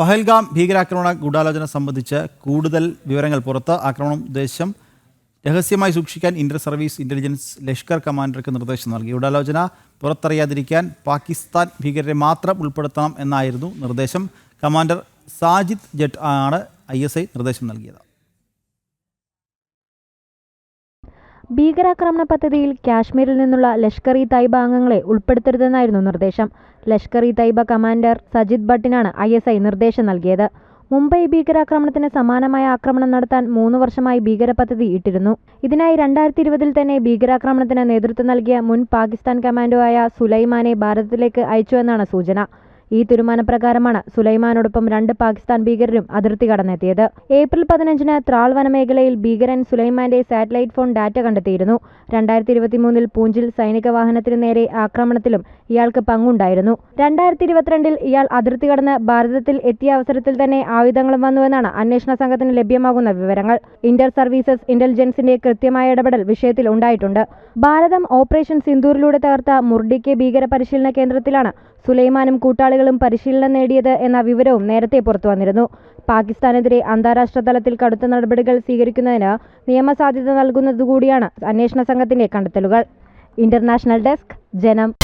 പഹൽഗാം ഭീകരാക്രമണ ഗൂഢാലോചന സംബന്ധിച്ച് കൂടുതൽ വിവരങ്ങൾ പുറത്ത്. ആക്രമണം ഉദ്ദേശം രഹസ്യമായി സൂക്ഷിക്കാൻ ഇന്റർ സർവീസ് ഇന്റലിജൻസ് ലഷ്കർ കമാൻഡർക്ക് നിർദ്ദേശം നൽകി. ഗൂഢാലോചന പുറത്തറിയാതിരിക്കാൻ പാകിസ്ഥാൻ ഭീകരരെ മാത്രം ഉൾപ്പെടുത്തണം എന്നായിരുന്നു നിർദ്ദേശം. കമാൻഡർ സാജിദ് ജട്ട് ആണ് ഐ നിർദ്ദേശം നൽകിയത്. ഭീകരാക്രമണ പദ്ധതിയിൽ കാശ്മീരിൽ നിന്നുള്ള ലഷ്കർ ഇ തൈബ അംഗങ്ങളെ ഉൾപ്പെടുത്തരുതെന്നായിരുന്നു നിർദ്ദേശം. ലഷ്കർ ഇ തൈബ കമാൻഡർ സജിദ് ഭട്ടിനാണ് ഐ എസ് ഐ നിർദ്ദേശം നൽകിയത്. മുംബൈ ഭീകരാക്രമണത്തിന് സമാനമായ ആക്രമണം നടത്താൻ മൂന്ന് വർഷമായി ഭീകര പദ്ധതി ഇട്ടിരുന്നു. ഇതിനായി രണ്ടായിരത്തി ഇരുപതിൽ തന്നെ ഭീകരാക്രമണത്തിന് നേതൃത്വം നൽകിയ മുൻ പാകിസ്ഥാൻ കമാൻഡോ ആയ സുലൈമാനെ ഭാരതത്തിലേക്ക് അയച്ചുവെന്നാണ് സൂചന. ഈ തീരുമാനപ്രകാരമാണ് സുലൈമാനോടൊപ്പം രണ്ട് പാകിസ്ഥാൻ ഭീകരരും അതിർത്തി കടന്നെത്തിയത്. ഏപ്രിൽ പതിനഞ്ചിന് ത്രാൾ വനമേഖലയിൽ ഭീകരൻ സുലൈമാന്റെ സാറ്റലൈറ്റ് ഫോൺ ഡാറ്റ കണ്ടെത്തിയിരുന്നു. രണ്ടായിരത്തി ഇരുപത്തിമൂന്നിൽ പൂഞ്ചിൽ സൈനിക വാഹനത്തിന് നേരെ ആക്രമണത്തിലും ഇയാൾക്ക് പങ്കുണ്ടായിരുന്നു. രണ്ടായിരത്തി ഇരുപത്തിരണ്ടിൽ ഇയാൾ അതിർത്തി കടന്ന് ഭാരതത്തിൽ എത്തിയ അവസരത്തിൽ തന്നെ ആയുധങ്ങളും വന്നുവെന്നാണ് അന്വേഷണ സംഘത്തിന് ലഭ്യമാകുന്ന വിവരങ്ങൾ. ഇന്റർ സർവീസസ് ഇന്റലിജൻസിന്റെ കൃത്യമായ ഇടപെടൽ വിഷയത്തിൽ ഉണ്ടായിട്ടുണ്ട്. ഭാരതം ഓപ്പറേഷൻ സിന്ദൂരിലൂടെ തകർത്ത മുർഡിക്കെ ഭീകര പരിശീലന കേന്ദ്രത്തിലാണ് സുലൈമാനും കൂട്ടാളികളും പരിശീലനം നേടിയത് എന്ന വിവരവും നേരത്തെ പുറത്തു വന്നിരുന്നു. പാകിസ്ഥാനെതിരെ അന്താരാഷ്ട്ര തലത്തിൽ കടുത്ത നടപടികൾ സ്വീകരിക്കുന്നതിന് നിയമസാധ്യത നൽകുന്നതുകൂടിയാണ് അന്വേഷണ സംഘത്തിന്റെ കണ്ടെത്തലുകൾ. ഇന്റർനാഷണൽ ഡെസ്ക് ജനം.